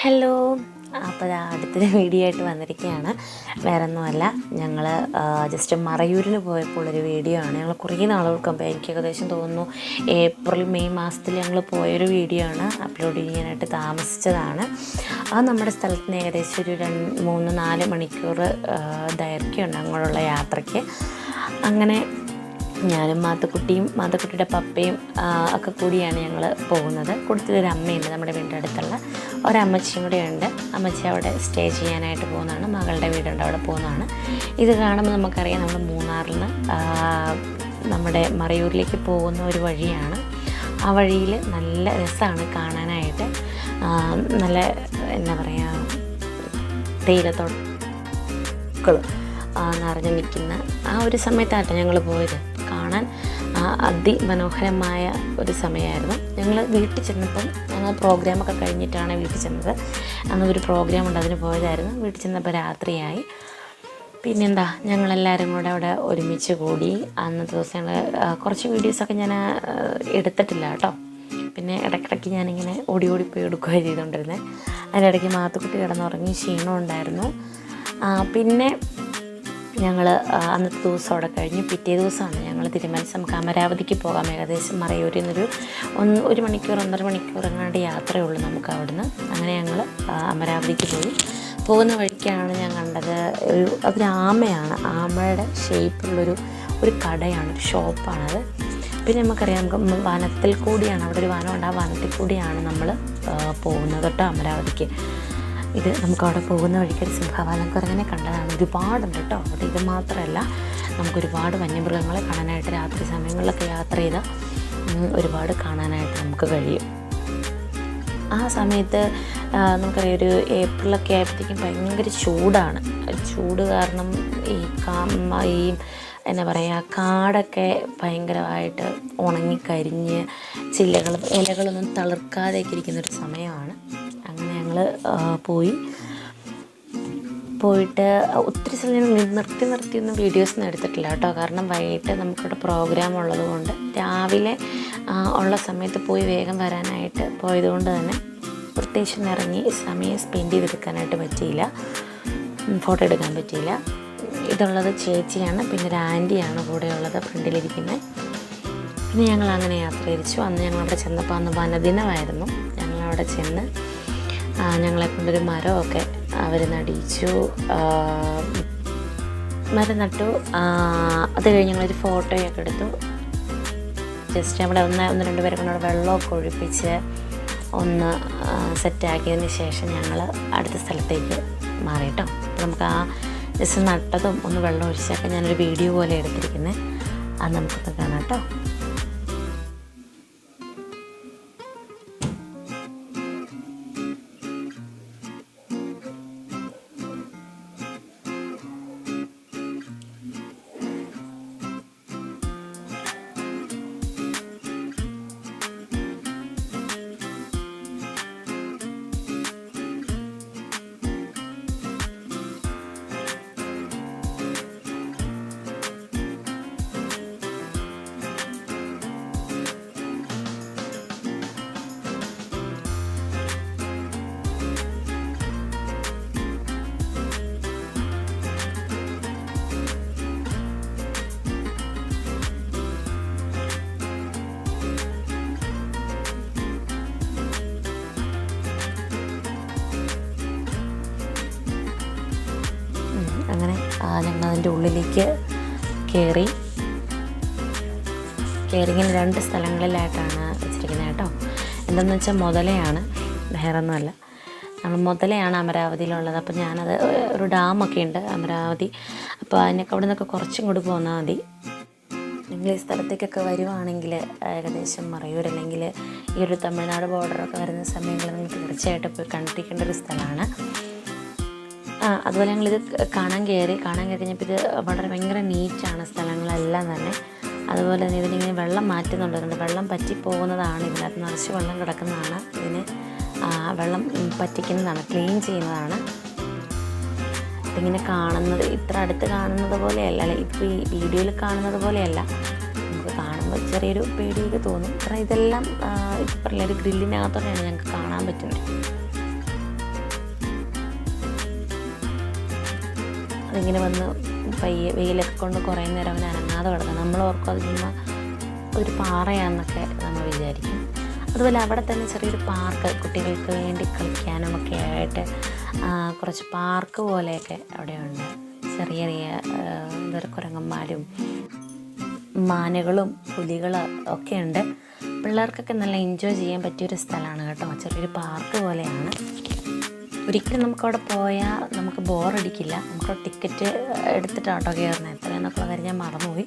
Hello അപ്പോൾ അടുത്തൊരു video ആയിട്ട് വന്നിരിക്കുകയാണ്. വേറെ ഒന്നുമല്ല ഞങ്ങൾ ജസ്റ്റ് മറയൂരിന് പോയപ്പോൾ ഒരു വീഡിയോ ആണ്. ഞങ്ങൾ കുറേ നാളുകൾക്ക് മുമ്പ് എനിക്ക് ഏകദേശം തോന്നുന്നു ഏപ്രിൽ മെയ് മാസത്തിൽ ഞങ്ങൾ പോയൊരു വീഡിയോ ആണ്. അപ്ലോഡ് ചെയ്യാനായിട്ട് താമസിച്ചതാണ്. അത് നമ്മുടെ സ്ഥലത്തിന് ഏകദേശം ഒരു രണ്ട് മൂന്ന് നാല് മണിക്കൂർ ആ, ദൈർഘ്യമുണ്ട് അങ്ങോട്ടുള്ള യാത്രയ്ക്ക്. അങ്ങനെ ഞാനും മാത്തക്കുട്ടിയും മാത്തക്കുട്ടിയുടെ പപ്പയും ഒക്കെ കൂടിയാണ് ഞങ്ങൾ പോകുന്നത്. കൂടുതലൊരു അമ്മയുണ്ട് നമ്മുടെ വീടിന്റെ അടുത്തുള്ള. ഒരമ്മച്ചിയും കൂടെ ഉണ്ട് അമ്മച്ചി അവിടെ സ്റ്റേ ചെയ്യാനായിട്ട് പോകുന്നതാണ്. മകളുടെ വീടുണ്ട് അവിടെ പോകുന്നതാണ്. ഇത് കാണുമ്പോൾ നമുക്കറിയാം നമ്മൾ മൂന്നാറിൽ നമ്മുടെ മറയൂരിലേക്ക് പോകുന്ന ഒരു വഴിയാണ്. ആ വഴിയിൽ നല്ല രസമാണ് കാണാനായിട്ട്. നല്ല എന്താ പറയുക തേയിലത്തോട്ടം നിറഞ്ഞു നിൽക്കുന്ന ആ ഒരു സമയത്താട്ടോ ഞങ്ങൾ പോയത്. അതിമനോഹരമായ ഒരു സമയമായിരുന്നു. ഞങ്ങൾ വീട്ടിൽ ചെന്നപ്പം ഞങ്ങൾ പ്രോഗ്രാമൊക്കെ കഴിഞ്ഞിട്ടാണ് വീട്ടിൽ ചെന്നത്. അന്ന് ഒരു പ്രോഗ്രാം ഉണ്ട് അതിന് പോയതായിരുന്നു. വീട്ടിൽ ചെന്നപ്പോൾ രാത്രിയായി. പിന്നെന്താ ഞങ്ങളെല്ലാവരും കൂടെ അവിടെ ഒരുമിച്ച് കൂടി അന്നത്തെ ദിവസം ഞങ്ങൾ കുറച്ച് വീഡിയോസൊക്കെ ഞാൻ എടുത്തിട്ടില്ല കേട്ടോ. പിന്നെ ഇടയ്ക്കിടയ്ക്ക് ഞാനിങ്ങനെ ഓടി ഓടി പോയി എടുക്കുകയാണ് ചെയ്തുകൊണ്ടിരുന്നത് അതിനിടയ്ക്ക് മാത്തുക്കുട്ടി കിടന്നുറങ്ങി ക്ഷീണം ഉണ്ടായിരുന്നു പിന്നെ ഞങ്ങൾ അന്നത്തെ ദിവസം അവിടെ കഴിഞ്ഞ്. പിറ്റേ ദിവസമാണ് ഞങ്ങൾ തിരുമത്സം അമരാവതിക്ക് പോകാം. ഏകദേശം മറയൂരിൽ നിന്നൊരു ഒന്ന് ഒരു മണിക്കൂർ ഒന്നര മണിക്കൂർ എങ്ങാണ്ട് യാത്രയുള്ളൂ നമുക്ക് അവിടുന്ന്. അങ്ങനെ ഞങ്ങൾ അമരാവതിക്ക് പോയി. പോകുന്ന വഴിക്കാണ് ഞാൻ കണ്ടത് ഒരു അതൊരു ആമയാണ്. ആമയുടെ ഷേപ്പിലുള്ളൊരു ഒരു കടയാണ് ഒരു ഷോപ്പാണത് പിന്നെ നമുക്കറിയാം നമുക്ക് വനത്തിൽ കൂടിയാണ് അവിടെ ഒരു വനമുണ്ട്. ആ വനത്തിൽ കൂടിയാണ് നമ്മൾ പോകുന്നത് കേട്ടോ അമരാവതിക്ക്. ഇത് നമുക്ക് അവിടെ പോകുന്ന വഴിക്ക് ഒരു സിംഹവാലം കുരങ്ങനെ കണ്ടതാണ്. ഒരുപാടുണ്ട് കേട്ടോ. അവിടെ ഇത് മാത്രമല്ല നമുക്ക് ഒരുപാട് വന്യമൃഗങ്ങളെ കാണാനായിട്ട് രാത്രി സമയങ്ങളിലൊക്കെ യാത്ര ചെയ്ത് ഒരുപാട് കാണാനായിട്ട് നമുക്ക് കഴിയും. ആ സമയത്ത് നമുക്കറിയാം ഒരു ഏപ്രിലൊക്കെ ആയപ്പോഴത്തേക്കും ഭയങ്കര ചൂടാണ്. ചൂട് കാരണം ഈ കാമ ഈ എന്താ പറയുക കാടൊക്കെ ഭയങ്കരമായിട്ട് ഉണങ്ങിക്കരിഞ്ഞ് ചില്ലകളും ഇലകളൊന്നും തളിർക്കാതെയൊക്കെ ഇരിക്കുന്നൊരു സമയമാണ്. അങ്ങനെ ഞങ്ങൾ പോയി. പോയിട്ട് ഒത്തിരി സമയം നിർത്തി നിർത്തിയൊന്നും വീഡിയോസൊന്നും എടുത്തിട്ടില്ല കേട്ടോ. കാരണം വൈകിട്ട് നമുക്കിവിടെ പ്രോഗ്രാം ഉള്ളതുകൊണ്ട് രാവിലെ ഉള്ള സമയത്ത് പോയി വേഗം വരാനായിട്ട് പോയതുകൊണ്ട് തന്നെ പ്രത്യേകിച്ച് ഇറങ്ങി സമയം സ്പെൻഡ് ചെയ്തെടുക്കാനായിട്ട് പറ്റിയില്ല. ഫോട്ടോ എടുക്കാൻ പറ്റിയില്ല. ഇതുള്ളത് ചേച്ചിയാണ് പിന്നെ ഒരു ആന്റിയാണ് കൂടെയുള്ളത് ഫ്രണ്ടിലിരിക്കുന്നത് പിന്നെ ഞങ്ങൾ അങ്ങനെ യാത്ര തിരിച്ചു. അന്ന് ഞങ്ങളവിടെ ചെന്നപ്പോൾ അന്ന് വനദിനമായിരുന്നു. ഞങ്ങളവിടെ ചെന്ന് ഞങ്ങളെ കൊണ്ടൊരു മരമൊക്കെ അവർ നടിച്ചു. മരം നട്ടു. അത് കഴിഞ്ഞ് ഞങ്ങളൊരു ഫോട്ടോയൊക്കെ എടുത്തു. ജസ്റ്റ് അവിടെ ഒന്ന് ഒന്ന് രണ്ട് പേരെ കൊണ്ട് വെള്ളമൊക്കെ ഒഴിപ്പിച്ച് ഒന്ന് സെറ്റാക്കിയതിന് ശേഷം ഞങ്ങൾ അടുത്ത സ്ഥലത്തേക്ക് മാറി കേട്ടോ അപ്പോൾ നമുക്ക് ആ ജസ്റ്റ് നട്ടതും ഒന്ന് വെള്ളം ഒഴിച്ചൊക്കെ ഞാനൊരു വീഡിയോ പോലെ എടുത്തിരിക്കുന്നത് അത് നമുക്കൊന്ന് കാണാം കേട്ടോ ഞങ്ങൾ അതിന്റെ ഉള്ളിലേക്ക് കയറി കയറിങ്ങനെ രണ്ട് സ്ഥലങ്ങളിലായിട്ടാണ് വെച്ചിരിക്കുന്നത് കേട്ടോ. എന്താണെന്ന് വെച്ചാൽ മുതലയാണ് വേറെ ഒന്നുമല്ല നമ്മൾ മുതലയാണ് അമരാവതിയിലുള്ളത്. അപ്പോൾ ഞാനത് ഒരു ഡാമൊക്കെ ഉണ്ട് അമരാവതി. അപ്പോൾ അതിനൊക്കെ അവിടെ നിന്നൊക്കെ കുറച്ചും കൂടി പോന്നാൽ മതി. നിങ്ങൾ ഈ സ്ഥലത്തേക്കൊക്കെ വരുവാണെങ്കിൽ ഏകദേശം മറയൂർ അല്ലെങ്കിൽ ഈ ഒരു തമിഴ്നാട് ബോർഡറൊക്കെ വരുന്ന സമയങ്ങളിൽ നിങ്ങൾക്ക് തീർച്ചയായിട്ടും പോയി കണ്ടിരിക്കേണ്ട ഒരു സ്ഥലമാണ്. അതുപോലെ ഞങ്ങളിത് കാണാൻ കയറി കാണാൻ കയറി കഴിഞ്ഞപ്പോൾ ഇത് വളരെ ഭയങ്കര നീറ്റാണ് സ്ഥലങ്ങളെല്ലാം തന്നെ. അതുപോലെ തന്നെ ഇതിനിങ്ങനെ വെള്ളം മാറ്റുന്നുണ്ട്. വെള്ളം പറ്റി പോകുന്നതാണ് ഇതിനകത്ത് നിറച്ച് വെള്ളം കിടക്കുന്നതാണ്. ഇതിന് വെള്ളം പറ്റിക്കുന്നതാണ്. ക്ലീൻ ചെയ്യുന്നതാണ്. ഇതിങ്ങനെ കാണുന്നത് ഇത്ര അടുത്ത് കാണുന്നത് പോലെയല്ല. അല്ലെ ഇപ്പോൾ ഈ വീഡിയോയിൽ കാണുന്നത് പോലെയല്ല. നമുക്ക് കാണുമ്പോൾ ചെറിയൊരു പേടിയൊക്കെ തോന്നും. കാരണം ഇതെല്ലാം ഇപ്പം പറഞ്ഞ ഒരു ഗ്രില്ലിനകത്തോടെയാണ് ഞങ്ങൾക്ക് കാണാൻ പറ്റുന്നത്. അതിങ്ങനെ വന്ന് പയ്യെ വെയിലൊക്കെ കൊണ്ട് കുറേ നേരം അവൻ അനങ്ങാതെ കിടക്കണം. നമ്മൾ ഓർക്കും അത് ഒരു പാറയാണെന്നൊക്കെ നമ്മൾ വിചാരിക്കും. അതുപോലെ അവിടെ തന്നെ ചെറിയൊരു പാർക്ക് കുട്ടികൾക്ക് വേണ്ടി കളിക്കാനും ഒക്കെ ആയിട്ട് കുറച്ച് പാർക്ക് പോലെയൊക്കെ അവിടെയുണ്ട്. ചെറിയ ചെറിയ എന്താ കുരങ്ങന്മാരും മാനുകളും പുലികളും ഒക്കെ ഉണ്ട്. പിള്ളേർക്കൊക്കെ നല്ല എൻജോയ് ചെയ്യാൻ പറ്റിയൊരു സ്ഥലമാണ് കേട്ടോ. ചെറിയൊരു പാർക്ക് പോലെയാണ്. ഒരിക്കലും നമുക്കവിടെ പോയാൽ നമുക്ക് ബോറടിക്കില്ല. നമുക്ക് ടിക്കറ്റ് എടുത്തിട്ടാണ് കേട്ടോ കയറുന്നത് എത്രയെന്നൊക്കെ കാര്യം ഞാൻ മറന്നുപോയി.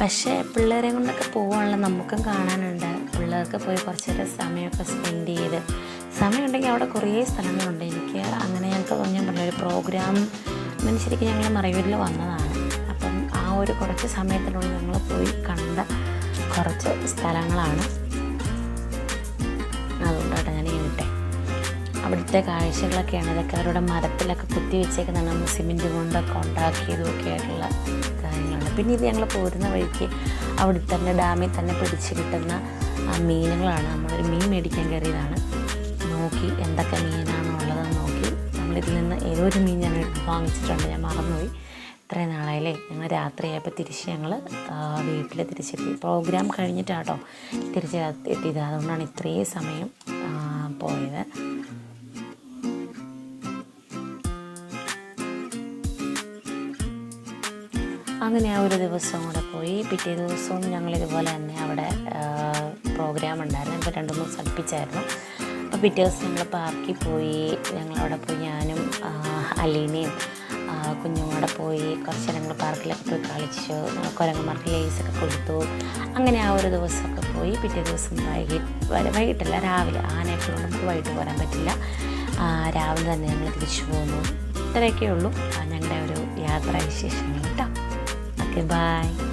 പക്ഷേ പിള്ളേരെ കൊണ്ടൊക്കെ പോകാനുള്ള നമുക്കും കാണാനുണ്ട്. പിള്ളേർക്ക് പോയി കുറച്ച് നേരം സമയമൊക്കെ സ്പെൻഡ് ചെയ്ത്. സമയമുണ്ടെങ്കിൽ അവിടെ കുറേ സ്ഥലങ്ങളുണ്ട്. എനിക്ക് അങ്ങനെ ഞങ്ങൾക്ക് ഞാൻ പറഞ്ഞ ഒരു പ്രോഗ്രാം ശരിക്കും ഞങ്ങൾ മറയൂരിൽ വന്നതാണ്. അപ്പം ആ ഒരു കുറച്ച് സമയത്തിനുള്ളിൽ ഞങ്ങൾ പോയി കണ്ട കുറച്ച് സ്ഥലങ്ങളാണ്. അവിടുത്തെ കാഴ്ചകളൊക്കെയാണ്. ഇതൊക്കെ അവരുടെ മരത്തിലൊക്കെ കുത്തി വെച്ചേക്കുന്ന നമ്മൾ സിമെന്റ് കൊണ്ടൊക്കെ ഉണ്ടാക്കിയതും ഒക്കെ ആയിട്ടുള്ള കാര്യങ്ങളാണ്. പിന്നെ ഇത് ഞങ്ങൾ പോരുന്ന വഴിക്ക് അവിടെ തന്നെ ഡാമിൽ തന്നെ പിടിച്ച് കിട്ടുന്ന ആ മീനുകളാണ്. നമ്മളൊരു മീൻ മേടിക്കാൻ കയറിയതാണ്. നോക്കി എന്തൊക്കെ മീനാണോ ഉള്ളതെന്ന് നോക്കി. നമ്മളിതിൽ നിന്ന് ഏതോ ഒരു മീൻ ഞങ്ങൾ വാങ്ങിച്ചിട്ടുണ്ട്. ഞാൻ മറന്നുപോയി. ഇത്രയും നാളായില്ലേ? ഞങ്ങൾ രാത്രിയായപ്പോൾ തിരിച്ച് ഞങ്ങൾ വീട്ടിൽ തിരിച്ചെത്തി. പ്രോഗ്രാം കഴിഞ്ഞിട്ടാട്ടോ തിരിച്ച് എത്തിയത്. അതുകൊണ്ടാണ് ഇത്രയും സമയം പോയത്. അങ്ങനെ ആ ഒരു ദിവസം കൂടെ പോയി. പിറ്റേ ദിവസവും ഞങ്ങൾ ഇതുപോലെ തന്നെ അവിടെ പ്രോഗ്രാം ഉണ്ടായിരുന്നു. ഞങ്ങൾക്ക് രണ്ടു മൂന്ന് സംഘിപ്പിച്ചായിരുന്നു അപ്പോൾ പിറ്റേ ദിവസം ഞങ്ങൾ പാർക്കിൽ പോയി. ഞങ്ങളവിടെ പോയി ഞാനും അലീനയും കുഞ്ഞും കൂടെ പോയി. കുറച്ച് ഞങ്ങൾ പാർക്കിലൊക്കെ പോയി കളിച്ചു. കുരങ്ങന്മാർക്ക് ലേസൊക്കെ കൊടുത്തു. അങ്ങനെ ആ ഒരു ദിവസമൊക്കെ പോയി. പിറ്റേ ദിവസം വൈകിട്ട് വൈകിട്ടല്ല രാവിലെ ആനയൊക്കെ കൊണ്ട് നമുക്ക് വൈകിട്ട് പോരാൻ പറ്റില്ല. രാവിലെ തന്നെ ഞങ്ങൾ തിരിച്ചു പോന്നു. ഇത്രയൊക്കെ ഉള്ളൂ. ഞങ്ങളുടെ ഒരു യാത്രാ വിശേഷങ്ങൾ കേട്ടോ. Goodbye.